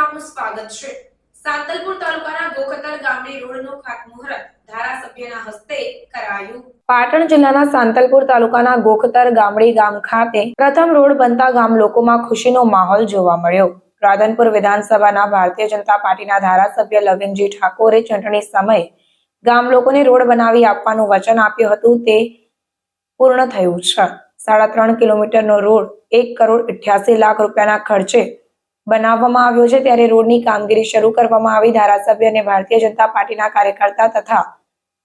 આપનું સ્વાગત છે. સાંતલપુર તાલુકાના ગોખતર ગામની રોડનું ખાતમુહૂર્ત ધારાસભ્યના હસ્તે કરાયું. પાટણ જિલ્લાના સાંતલપુર તાલુકાના ગોખતર ગામડી ગામ ખાતે પ્રથમ રોડ બનતા ગામ લોકોમાં ખુશીનો માહોલ જોવા મળ્યો. રાધનપુર વિધાનસભાના ભારતીય જનતા પાર્ટીના ધારાસભ્ય લવિંગજી ઠાકોરે ચૂંટણી સમયે ગામ લોકોને રોડ બનાવી આપવાનું વચન આપ્યું હતું તે પૂર્ણ થયું છે. સાડા ત્રણ કિલોમીટરનો રોડ એક કરોડ અઠ્યાસી લાખ રૂપિયાના ખર્ચે બનાવવામાં આવ્યો છે ત્યારે રોડની કામગીરી શરૂ કરવામાં આવી. ધારાસભ્ય અને ભારતીય જનતા પાર્ટીના કાર્યકર્તા તથા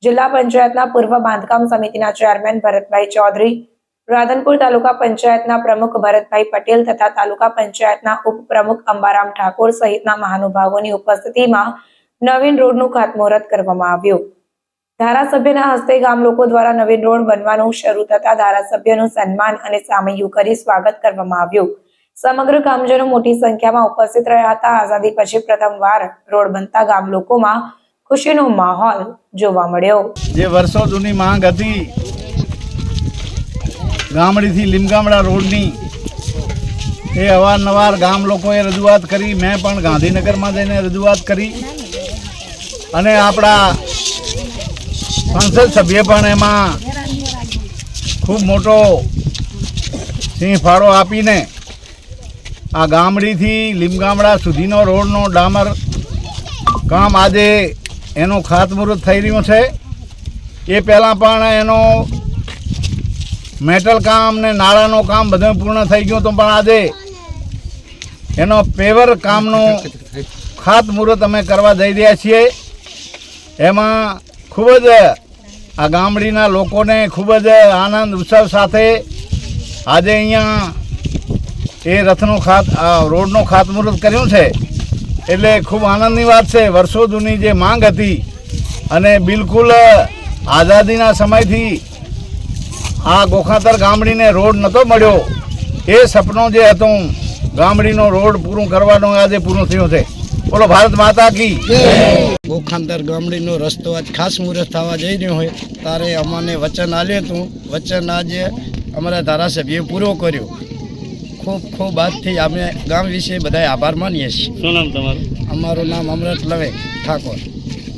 જિલ્લા પંચાયતના પૂર્વ બાંધકામ સમિતિના ચેરમેન ભરતભાઈ ચૌધરી, રાધનપુર તાલુકા પંચાયતના પ્રમુખ ભરતભાઈ પટેલ તથા તાલુકા પંચાયતના ઉપપ્રમુખ અંબારામ ઠાકોર સહિતના મહાનુભાવોની ઉપસ્થિતિમાં નવીન રોડનું ખાતમુહૂર્ત કરવામાં આવ્યું. ધારાસભ્યના હસ્તે ગામ લોકો દ્વારા નવીન રોડ બનવાનું શરૂ થતા ધારાસભ્યનું સન્માન અને સામૈયું કરી સ્વાગત કરવામાં આવ્યું. સમગ્ર ગામજનો મોટી સંખ્યામાં ઉપસ્થિત રહ્યા હતા. આઝાદી પછી પ્રથમવાર રોડ બનતા ગામ લોકોમાં ખુશીનો માહોલ જોવા મળ્યો. જે વર્ષો જૂની માંગ હતી, ગામડીથી લીમગામડા રોડની, એ અવારનવાર ગામ લોકોએ રજૂઆત કરી. મેં પણ ગાંધીનગરમાં જઈને રજૂઆત કરી. અને આપણા સંસદ સભ્ય પણ એમાં ખૂબ મોટો સિંહ ફાળો આપીને આ ગામડીથી લીમગામડા સુધીનો રોડનો ડામર કામ આજે એનું ખાતમુહૂર્ત થઈ રહ્યું છે. એ પહેલાં પણ એનો મેટલ કામ ને નાળાનું કામ બધું પૂર્ણ થઈ ગયું હતું, પણ આજે એનો પેવર કામનું ખાતમુહૂર્ત અમે કરવા જઈ રહ્યા છીએ. એમાં ખૂબ જ આ ગામડીના લોકોને ખૂબ જ આનંદ ઉત્સવ સાથે આજે અહીંયા એ રથનું ખાત રોડનું ખાતમુહૂર્ત કર્યું છે. એટલે ખૂબ આનંદની વાત છે. વર્ષો જૂની જે માંગ હતી અને બિલકુલ આઝાદીના સમયથી આ ગોખાતર ગામડીને રોડ નહોતો મળ્યો. એ સપનું જે હતું, ગામડીનો રોડ પૂરું કરવાનું આજે પૂરું થયું છે. બોલો, ભારત માતા કી ગોખાંતર ગામડીનો રસ્તો આજ ખાસ મુહૂર્ત થવા જઈ રહ્યો હોય. તારે અમને વચન આલ્યું હતું. વચન આજે અમારા ધારાસભ્યએ પૂરો કર્યો. ખૂબ ખૂબ આજથી અમે ગામ વિશે બધા આભાર માનીએ છીએ. શું નામ તમારું? અમારું નામ અમૃત લવે ઠાકોર.